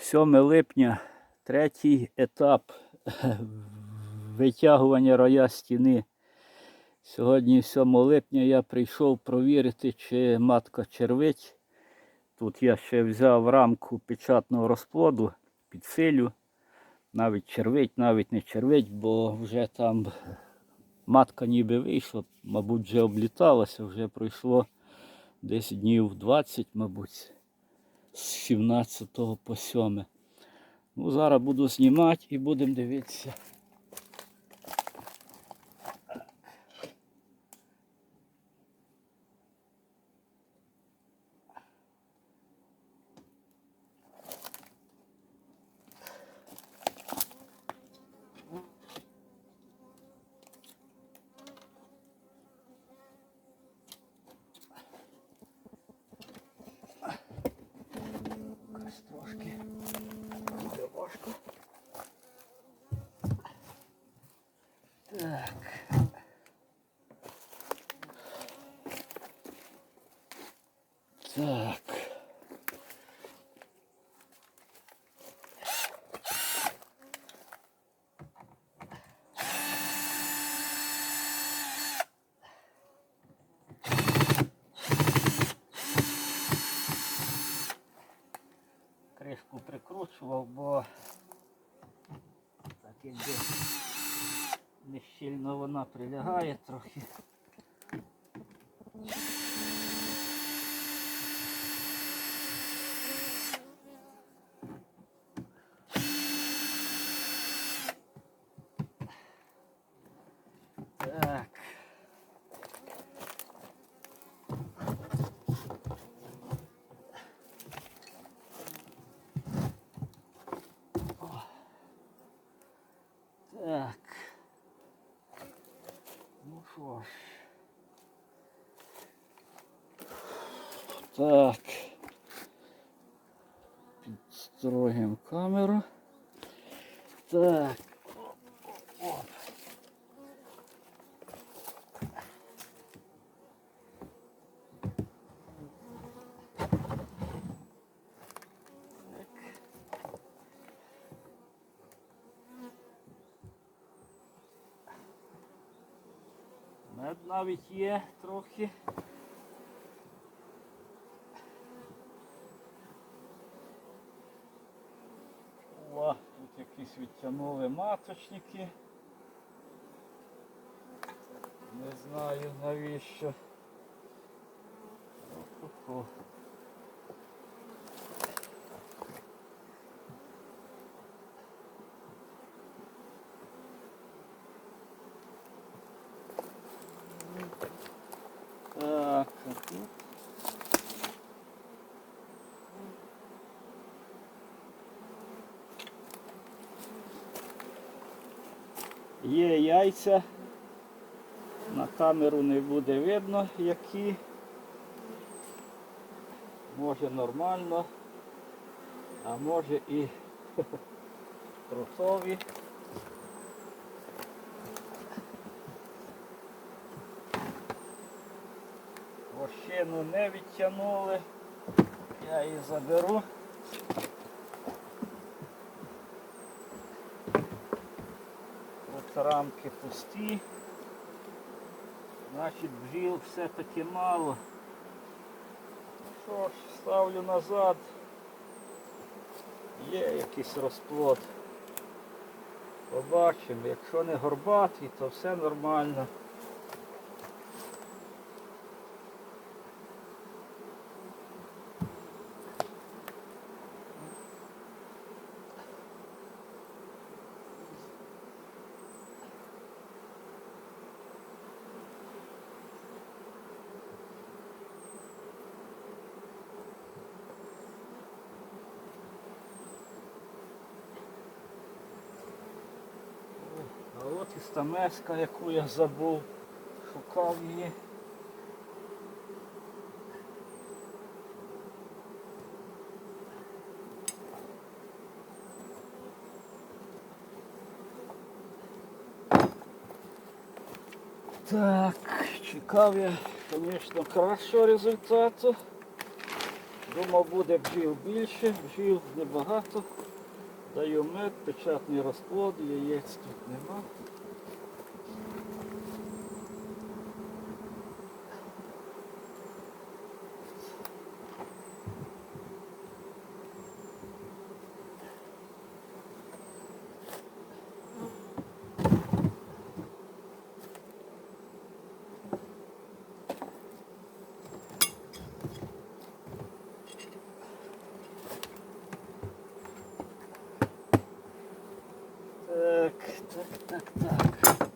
7 липня, третій етап витягування роя стіни. Сьогодні, 7 липня, я прийшов провірити, чи матка червить. Тут я ще взяв рамку печатного розплоду, підсилю. Навіть червить, навіть не червить, бо вже там матка ніби вийшла, мабуть, вже обліталася, вже пройшло десь днів 20, мабуть, з 17 по 7. Ну, зараз буду знімати і будемо дивитися. Якось трошки буде важко. Так. Так. Кришку прикручував, бо так якби не щільно вона прилягає трохи. Так. Так. Ну що ж. Так. Підстроїмо камеру. Так. Навіть є трохи. О, тут якісь маточники. Не знаю навіщо. О-хо-хо. Так, а тут. Є яйця. На камеру не буде видно, які. Може нормально, а може і трусові. Вощину не відтягнули. Я її заберу. Рамки пусті. Значить бджіл все-таки мало. Що ж, ставлю назад. Є якийсь розплод. Побачимо. Якщо не горбатий, то все нормально. А от і стамеска, яку я забув, шукав її. Так, чекав я, звісно, кращого результату. Думав, буде бджіл більше, бджіл небагато. Даю мед, печатний розплод, яєць тут нема. Так, так, так, так.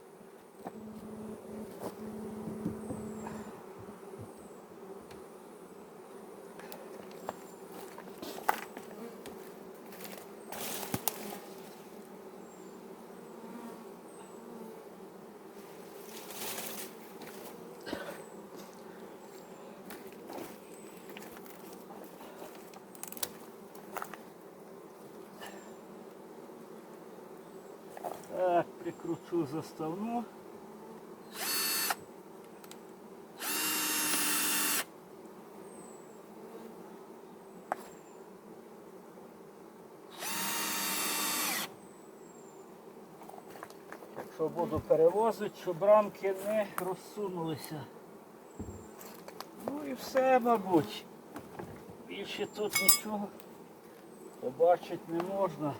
Прикручу заставну. Якщо буду перевозити, щоб рамки не розсунулися. Ну і все, мабуть. Більше тут нічого побачити не можна.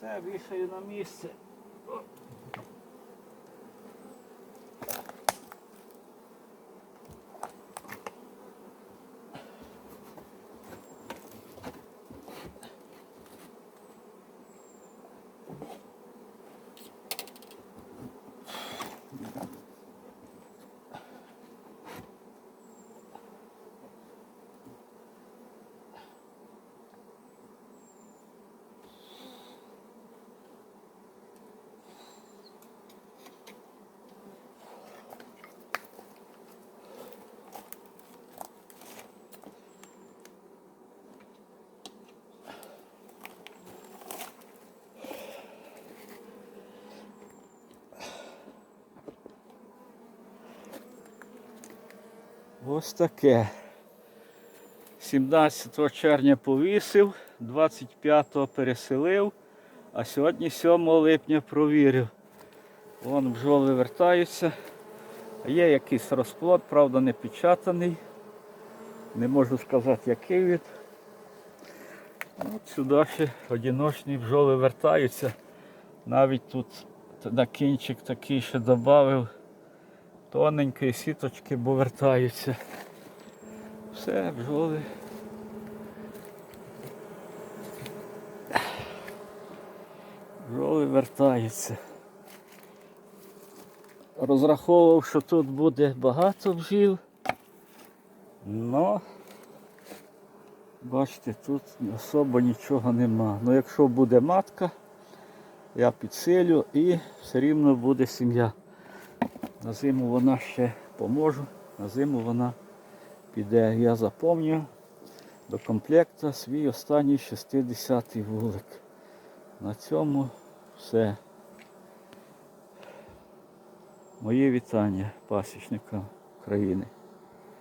Все, вішаю на місце. О. Ось таке. 17 червня повісив, 25 переселив, а сьогодні 7 липня провірив. Вон бджоли вертаються. Є якийсь розплод, правда не печатаний. Не можу сказати, який від. От сюди ще одиночні бджоли вертаються. Навіть тут на кінчик такий ще додав тоненької сіточки, бо вертаються. Все, бджоли. Бджоли вертаються. Розраховував, що тут буде багато бджіл. Но бачите, тут особо нічого нема. Ну якщо буде матка, я підсилю і все рівно буде сім'я. На зиму вона ще поможу, на зиму вона піде, я запомню до комплекту свій останній 60-й вулик. На цьому все. Мої вітання пасічникам країни.